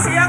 hacía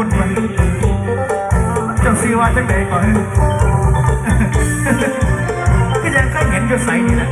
คนเหมืจังซีว่าจังใดก่อนก็ยังแค่เห็นก็ใส่นี่แหละ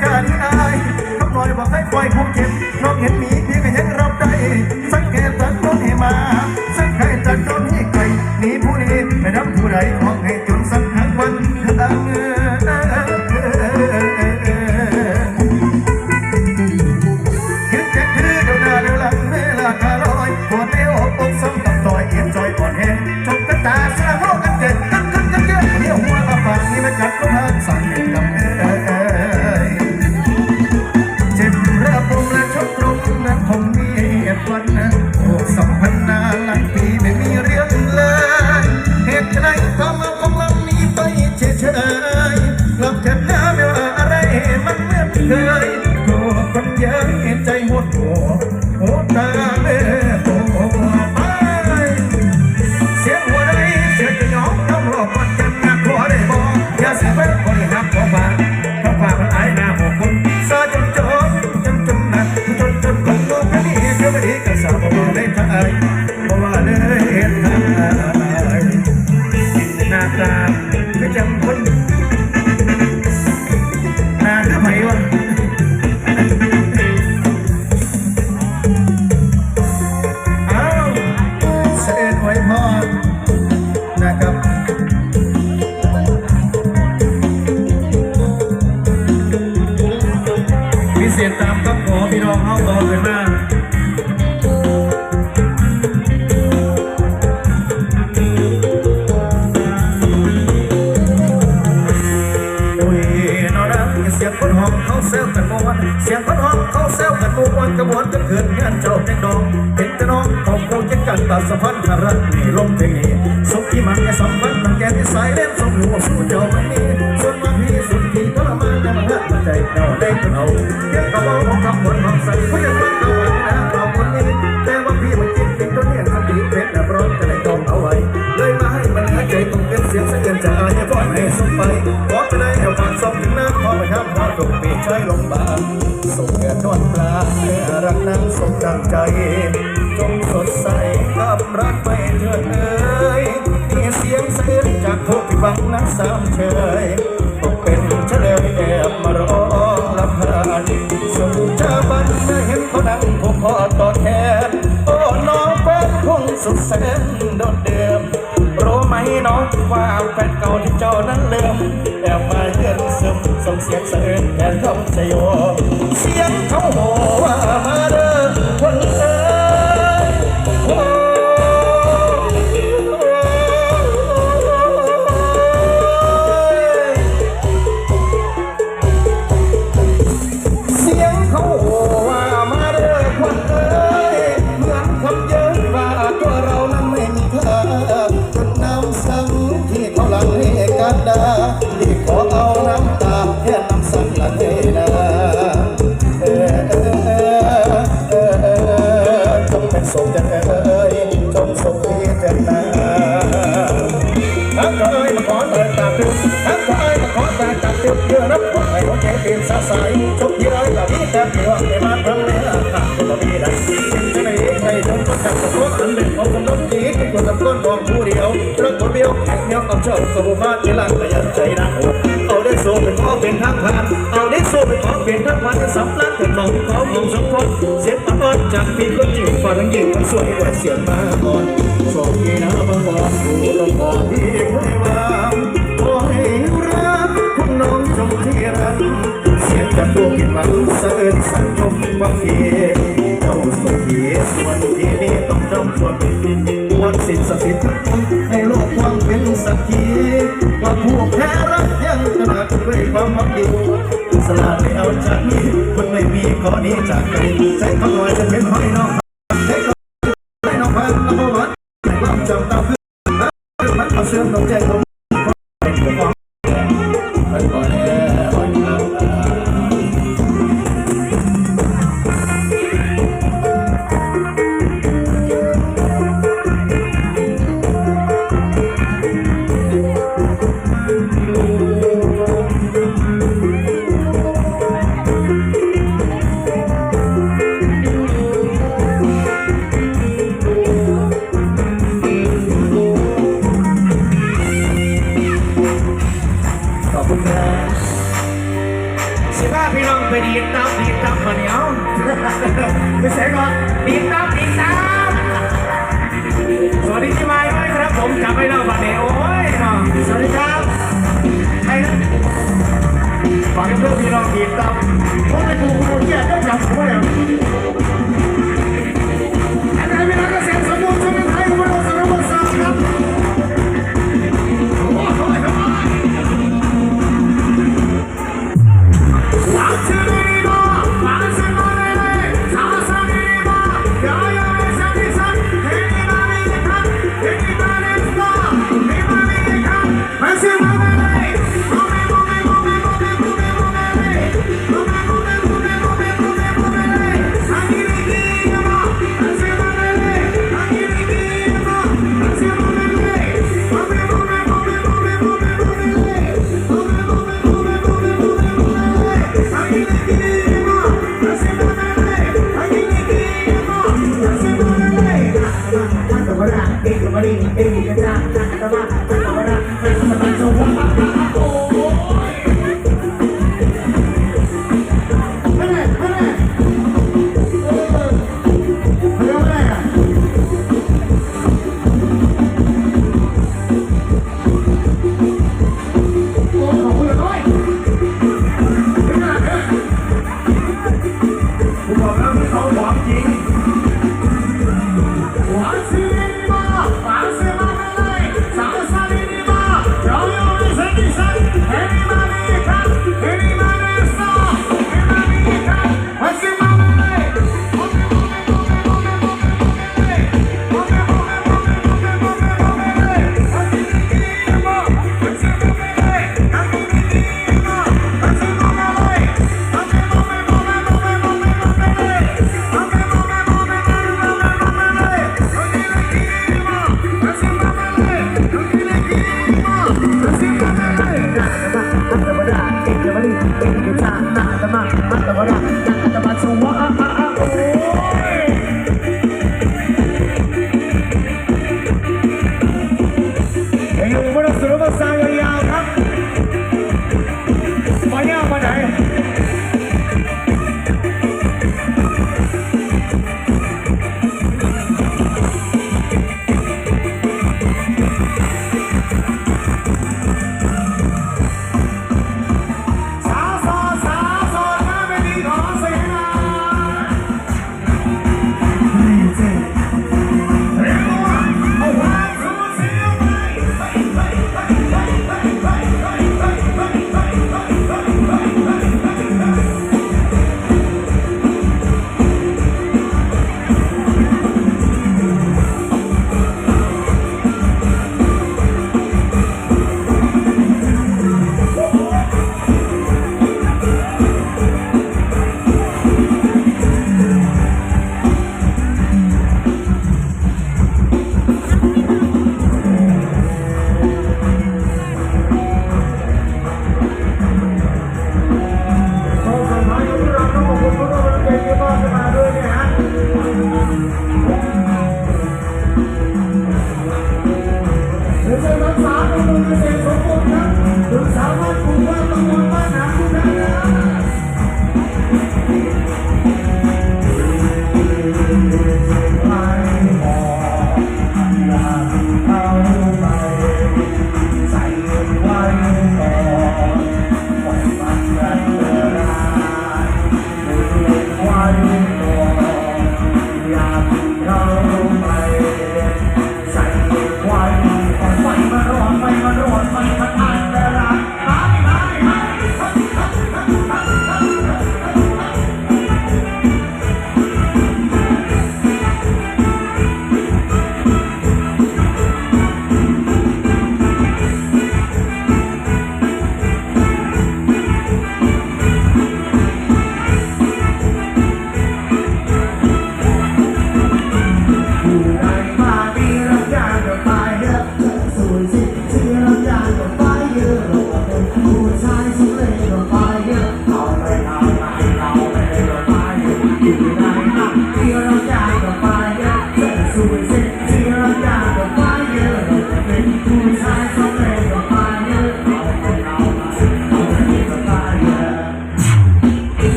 เกิดที่นายน้อลอยบอกให้ปล่อยผมเก็บน้องเห็นหมี จากใจ จงสดใสกับรักไปเถิดเอ้ยมีเสียงเสียงจากทุกฝังนั้นสามเชยต้เป็นเฉลยแอบมารอรับพานสุดชาบันเมื่อเห็นเขานั่งผมขอต่อแทนโอ้น้องแป็นคงสุดแสนโดดเดิมรู้ไหมน้องว่าแฟนเก่าที่เจ้านั้นเลิมแอบมาเยือนซึมส่งเสียงเสริญแทนคำชโยเสียงเขาโหว่ามาเด้ ชอบสมุมาที่รักแต่ยังใจรักเอาได้สู้เป็นขอเป็นทางผ่านเอาได้สู้เป็นขอเป็นทางผ่านสำลักถึงน้องเขาของสมพลเสียงปะก้อนจากพี่ก็จิ๋วฝ่าทั้งยิ่งทั้สวยกว่าเสียงมาก่อนสองีน้าบังบอนผู้ลงบอนที่ไคยวางขอให้รักคุณน้องจงที่รักเสียงจากตัวกินมันสะเอิญสังคมบางทีเจ้าสุขีวันที่นี้ต้องจำควาเป็น วนสิทธิ์สถิตในโลกว่างเป็นสักทีว่าผู้แพ้รักยังจะหนับด้วยความมักดีสลาดไม่เอาจากนี้คนไม่มีขอนี้จากกันใจเขาหน่อยจะเป็นห้อยน้อง ดีครับผมเป็นผู้คนเดียวได้จับหัว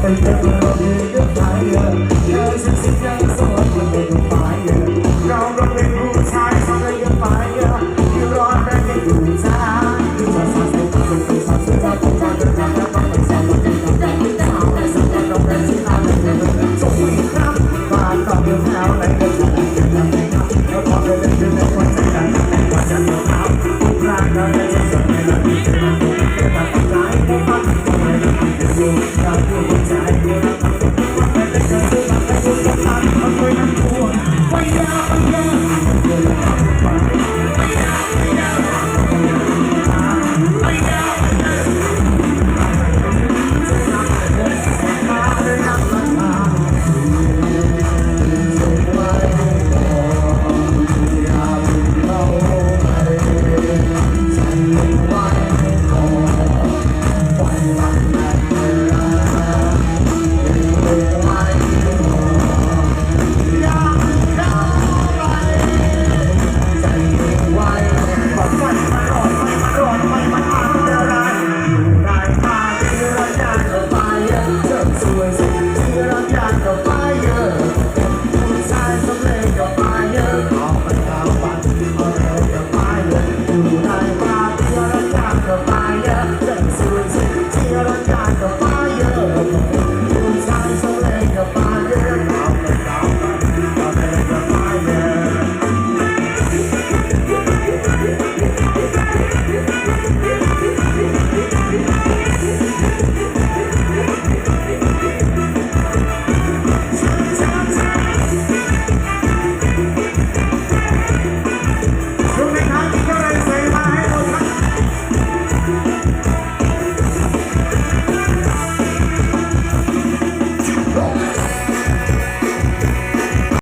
ไปเจอเธอที่กับใครเธอสิ่งสิ่งยัง